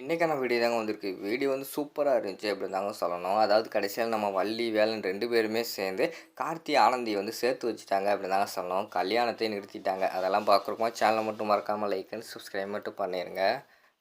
இன்றைக்கான வீடியோ தாங்க வந்திருக்கு. வீடியோ வந்து சூப்பராக இருந்துச்சு அப்படின்னு தாங்க சொல்லணும். அதாவது கடைசியில் நம்ம வள்ளி வேலன் ரெண்டு பேருமே சேர்ந்து கார்த்தி ஆனந்தி வந்து சேர்த்து வச்சுட்டாங்க அப்படின்னு தாங்க சொல்லணும். கல்யாணத்தை நிறுத்திட்டாங்க. அதெல்லாம் பார்க்குறப்போ சேனலை மட்டும் மறக்காமல் லைக் அண்ட் சப்ஸ்கிரைப் மட்டும் பண்ணிடுங்க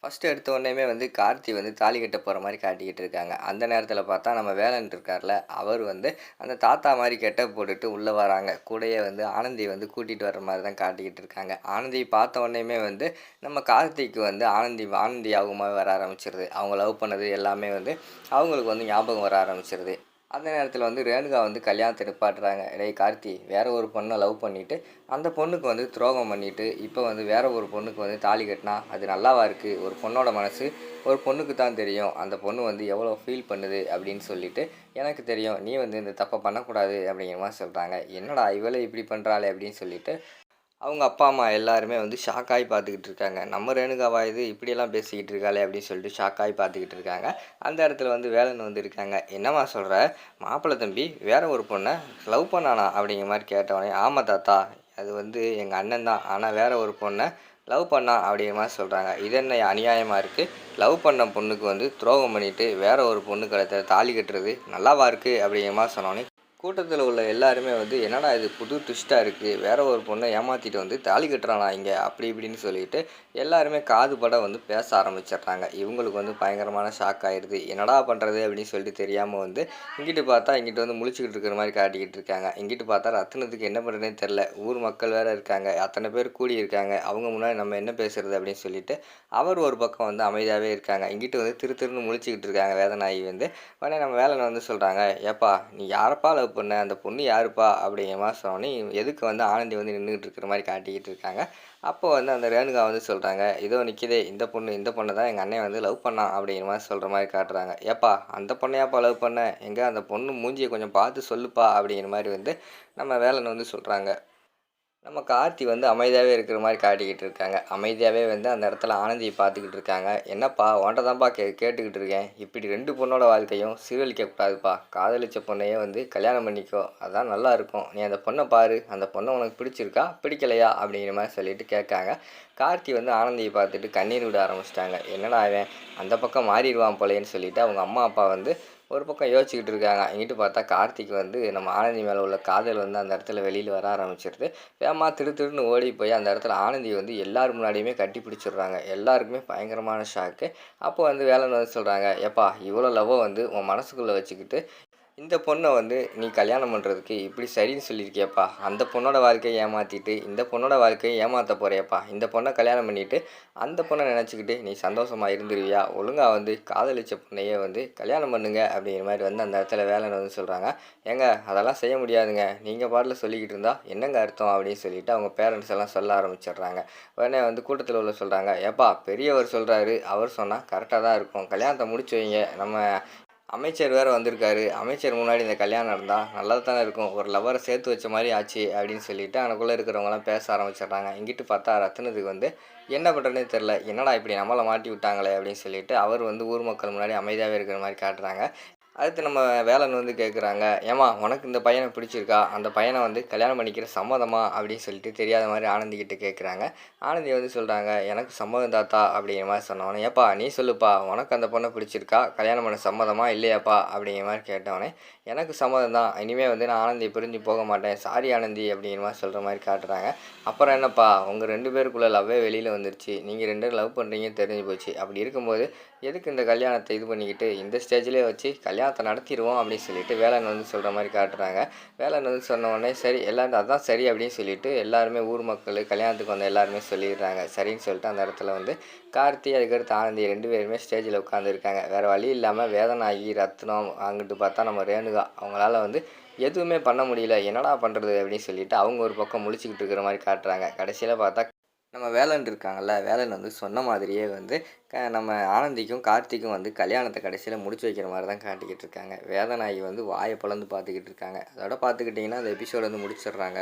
ஃபஸ்ட்டு எடுத்த உடனேமே வந்து கார்த்தி வந்து தாலி கட்ட போகிற மாதிரி காட்டிக்கிட்டு இருக்காங்க. அந்த நேரத்தில் பார்த்தா நம்ம வேலன் இருக்கார்ல அவர் வந்து அந்த தாத்தா மாதிரி கெட்ட போட்டுட்டு உள்ளே வராங்க. கூடயே வந்து ஆனந்தி வந்து கூட்டிகிட்டு வர மாதிரி தான் காட்டிக்கிட்டு இருக்காங்க. ஆனந்தி பார்த்த உடனேமே வந்து நம்ம கார்த்திக்கு வந்து ஆனந்தி ஆனந்தி ஆகுமாவே வர ஆரம்பிச்சிருது. அவங்க லவ் பண்ணது எல்லாமே வந்து அவங்களுக்கு வந்து ஞாபகம் வர ஆரம்பிச்சிருது. அந்த நேரத்தில் வந்து ரேணுகா வந்து கல்யாணத்தை நிப்பாட்டுறாங்க. டேய் கார்த்தி வேற ஒரு பொண்ணை லவ் பண்ணிவிட்டு அந்த பொண்ணுக்கு வந்து துரோகம் பண்ணிவிட்டு இப்போ வந்து வேற ஒரு பொண்ணுக்கு வந்து தாலி கட்டினா அது நல்லாவா இருக்குது ஒரு பொண்ணோட மனசு ஒரு பொண்ணுக்கு தான் தெரியும். அந்த பொண்ணு வந்து எவ்வளோ ஃபீல் பண்ணுது? அப்படின்னு சொல்லிட்டு எனக்கு தெரியும். நீ வந்து இந்த தப்பை பண்ணக்கூடாது. அப்படிங்கிற மாதிரி சொல்கிறாங்க என்னடா இவளை இப்படி பண்ணுறாளே அப்படின்னு சொல்லிட்டு அவங்க அப்பா அம்மா எல்லாருமே வந்து ஷாக்காகி பார்த்துக்கிட்டு இருக்காங்க. நம்ம ரேணுகாவா இது இப்படியெல்லாம் பேசிக்கிட்டு இருக்காளே அப்படின்னு சொல்லிட்டு ஷாக்காகி பார்த்துக்கிட்டு இருக்காங்க. அந்த இடத்துல வந்து வேலைன்னு வந்து இருக்காங்க. என்னம்மா சொல்கிற மாப்பிள்ளை தம்பி வேற ஒரு பொண்ணை லவ் பண்ணானா? அப்படிங்கிற மாதிரி கேட்டவனே ஆமாம் தாத்தா அது வந்து எங்கள் அண்ணன் தான். ஆனால் வேற ஒரு பொண்ணை லவ் பண்ணா? அப்படிங்கிற மாதிரி சொல்கிறாங்க இது என்ன அநியாயமாக இருக்குது லவ் பண்ண பொண்ணுக்கு வந்து துரோகம் பண்ணிவிட்டு வேற ஒரு பொண்ணு கிடைத்த தாலி கட்டுறது நல்லாவா இருக்குது அப்படிங்கிற மாதிரி சொன்னோன்னே கூட்டத்தில் உள்ள எல்லாருமே வந்து என்னடா இது? புது ட்விஸ்ட்டாக இருக்குது வேற ஒரு பொண்ணை ஏமாற்றிட்டு வந்து தாலி கட்டுறானா இங்கே? அப்படி இப்படின்னு சொல்லிட்டு எல்லாருமே காது பட வந்து பேச ஆரம்பிச்சிடுறாங்க. இவங்களுக்கு வந்து பயங்கரமான ஷாக் ஆகிடுது என்னடா பண்ணுறது அப்படின்னு சொல்லிட்டு தெரியாமல் வந்து இங்கிட்டு பார்த்தா இங்கிட்டு வந்து முழிச்சுக்கிட்டு இருக்கிற மாதிரி காட்டிக்கிட்டு இருக்காங்க. இங்கிட்டு பார்த்தா ரத்னத்துக்கு என்ன பண்ணுறதுனே தெரில ஊர் மக்கள் வேறு இருக்காங்க. அத்தனை பேர் கூடி இருக்காங்க. அவங்க முன்னாடி நம்ம என்ன பேசுகிறது அப்படின்னு சொல்லிட்டு அவர் ஒரு பக்கம் வந்து அமைதியாகவே இருக்காங்க. இங்கிட்டு வந்து திரு திருன்னு முழிச்சுக்கிட்டு இருக்காங்க வேதனாயி வந்து. உடனே நம்ம வேலை வந்து சொல்கிறாங்க ஏப்பா நீ யாரப்பா லவ் பண்ண அந்த பொண்ணு யாருப்பா? அப்படிங்கிற மாதிரி சொன்னோன்னே எதுக்கு வந்து ஆனந்தி வந்து நின்றுட்டு இருக்கிற மாதிரி காட்டிக்கிட்டு இருக்காங்க. அப்போ வந்து அந்த ரேணுகா வந்து சொல்கிறாங்க இதோ நிற்கிதே இந்த பொண்ணு இந்த பொண்ணை தான் எங்கள் அண்ணன் வந்து லவ் பண்ணான் அப்படிங்கிற மாதிரி சொல்கிற மாதிரி காட்டுறாங்க. ஏப்பா அந்த பொண்ணையாப்பா லவ் பண்ண? எங்கே அந்த பொண்ணு மூஞ்சியை கொஞ்சம் பார்த்து சொல்லுப்பா அப்படிங்கிற மாதிரி வந்து நம்ம வேலன் வந்து சொல்கிறாங்க நம்ம கார்த்தி வந்து அமைதியாகவே இருக்கிற மாதிரி காட்டிக்கிட்டு இருக்காங்க. அமைதியாகவே வந்து அந்த இடத்துல ஆனந்தியை பார்த்துக்கிட்டு இருக்காங்க. என்னப்பா உன்ட்ட தான்ப்பா கே கேட்டுக்கிட்டு இருக்கேன். இப்படி ரெண்டு பொண்ணோட வாழ்க்கையும் சீரழிக்கக்கூடாதுப்பா காதலிச்ச பொண்ணையே வந்து கல்யாணம் பண்ணிக்கோ. அதான் நல்லா இருக்கும். நீ அந்த பொண்ணை பாரு. அந்த பொண்ணை உனக்கு பிடிச்சிருக்கா? பிடிக்கலையா? அப்படிங்கிற மாதிரி சொல்லிட்டு கேட்காங்க. கார்த்தி வந்து ஆனந்தியை பார்த்துட்டு கண்ணீர் விட ஆரம்பிச்சிட்டாங்க. என்னடா அவன் அந்த பக்கம் மாறிடுவான் போலேன்னு சொல்லிட்டு அவங்க அம்மா அப்பா வந்து ஒரு பக்கம் யோசிச்சுக்கிட்டு இருக்காங்க. இங்கிட்டு பார்த்தா கார்த்திக் வந்து நம்ம ஆனந்தி மேலே உள்ள காதல் வந்து அந்த இடத்துல வெளியில் வர ஆரம்பிச்சிருது. வேமா திரு திருன்னு ஓடி போய் அந்த இடத்துல ஆனந்தி வந்து எல்லார் முன்னாடியுமே கட்டி பிடிச்சிடுறாங்க. எல்லாருக்குமே பயங்கரமான ஷாக்கு அப்போ வந்து வேலைன்னு வந்து சொல்கிறாங்க எப்பா இவ்வளோ லவ்வை வந்து உன் மனசுக்குள்ளே வச்சுக்கிட்டு இந்த பொண்ணை வந்து நீ கல்யாணம் பண்ணுறதுக்கு இப்படி சரின்னு சொல்லியிருக்கியப்பா. அந்த பொண்ணோட வாழ்க்கையை ஏமாற்றிட்டு இந்த பொண்ணோட வாழ்க்கையை ஏமாற்ற போறியப்பா. இந்த பொண்ணை கல்யாணம் பண்ணிவிட்டு அந்த பொண்ணை நினச்சிக்கிட்டு நீ சந்தோஷமாக இருந்துருவியா? ஒழுங்காக வந்து காதலிச்ச பொண்ணையே வந்து கல்யாணம் பண்ணுங்க அப்படிங்கிற மாதிரி வந்து அந்த இடத்துல வேலை வந்து சொல்கிறாங்க ஏங்க அதெல்லாம் செய்ய முடியாதுங்க. நீங்கள் பாட்டில் சொல்லிக்கிட்டு இருந்தால் என்னங்க அர்த்தம் அப்படின்னு சொல்லிட்டு அவங்க பேரண்ட்ஸ் எல்லாம் சொல்ல ஆரம்பிச்சிடுறாங்க. உடனே வந்து கூட்டத்தில் உள்ள சொல்கிறாங்க ஏப்பா பெரியவர் சொல்கிறாரு அவர் சொன்னால் கரெக்டாக தான் இருக்கும். கல்யாணத்தை முடிச்சு வைங்க. நம்ம அமைச்சர் வேறு வந்திருக்காரு. அமைச்சர் முன்னாடி இந்த கல்யாணம் நடந்தால் நல்லா தானே இருக்கும். ஒரு லவரை சேர்த்து வச்ச மாதிரி ஆச்சு அப்படின்னு சொல்லிட்டு அனுக்குள்ளே இருக்கிறவங்களாம் பேச ஆரம்பிச்சிடுறாங்க. இங்கிட்டு பார்த்தா ரத்தினத்துக்கு வந்து என்ன பண்ணுறதுனே தெரில என்னடா இப்படி நம்மளை மாட்டி விட்டாங்களே அப்படின்னு சொல்லிட்டு அவர் வந்து ஊர் மக்கள் முன்னாடி அமைதியாகவே இருக்கிற மாதிரி காட்டுறாங்க. அடுத்து நம்ம வேலன் வந்து கேட்குறாங்க ஏமா உனக்கு இந்த பையனை பிடிச்சிருக்கா? அந்த பையனை வந்து கல்யாணம் பண்ணிக்கிற சம்மதமா? அப்படின்னு சொல்லிட்டு தெரியாத மாதிரி ஆனந்தி கேட்குறாங்க ஆனந்தி வந்து சொல்கிறாங்க எனக்கு சம்மதம் தாத்தா அப்படிங்கிற மாதிரி சொன்னவனே ஏப்பா நீ சொல்லுப்பா உனக்கு அந்த பொண்ணை பிடிச்சிருக்கா? கல்யாணம் பண்ண சம்மதமா இல்லையாப்பா? அப்படிங்கிற மாதிரி கேட்டவனே எனக்கு சம்மதம் தான் இனிமேல் வந்து நான் ஆனந்தி பிரிஞ்சு போக மாட்டேன் சாரி ஆனந்தி அப்படிங்கிற மாதிரி சொல்கிற மாதிரி காட்டுறாங்க. அப்புறம் என்னப்பா உங்கள் ரெண்டு பேருக்குள்ளே லவ்வே வெளியில் வந்துருச்சு நீங்கள் ரெண்டு பேரும் லவ் பண்ணுறீங்கன்னு தெரிஞ்சு போச்சு. அப்படி இருக்கும்போது எதுக்கு இந்த கல்யாணத்தை இது பண்ணிக்கிட்டு இந்த ஸ்டேஜ்லேயே வச்சு கல்யாணம் கல்யாணத்தை நடத்திடுவோம் அப்படின்னு சொல்லிட்டு வேலை வந்து சொல்கிற மாதிரி காட்டுறாங்க. வேலை வந்து சொன்ன உடனே சரி எல்லாரும் அதான் சரி அப்படின்னு சொல்லிட்டு எல்லாருமே ஊர் மக்கள் கல்யாணத்துக்கு வந்த எல்லாருமே சொல்லிடுறாங்க. சரின்னு சொல்லிட்டு அந்த இடத்துல வந்து கார்த்தி அதுக்கடுத்து ஆனந்தி ரெண்டு பேருமே ஸ்டேஜில் உட்காந்துருக்காங்க வேறு வழி இல்லாமல் வேதனாகி ரத்னம் அங்கிட்டு பார்த்தா நம்ம ரேணுகா. அவங்களால வந்து எதுவுமே பண்ண முடியல. என்னடா பண்ணுறது அப்படின்னு சொல்லிட்டு அவங்க ஒரு பக்கம் முழிச்சிக்கிட்டு இருக்கிற மாதிரி காட்டுறாங்க. கடைசியில் பார்த்தா நம்ம வேலன் இருக்காங்கல்ல வேலன் வந்து சொன்ன மாதிரியே வந்து க நம்ம ஆனந்திக்கும் கார்த்திக்கும் வந்து கல்யாணத்தை கடைசியில் முடிச்சு வைக்கிற மாதிரி தான் காட்டிக்கிட்டு இருக்காங்க. வேதநாயகி வந்து வாயை பிளந்து பார்த்துக்கிட்டு இருக்காங்க. அதோட பார்த்துக்கிட்டிங்கன்னா அந்த எபிசோடு வந்து முடிச்சிடுறாங்க.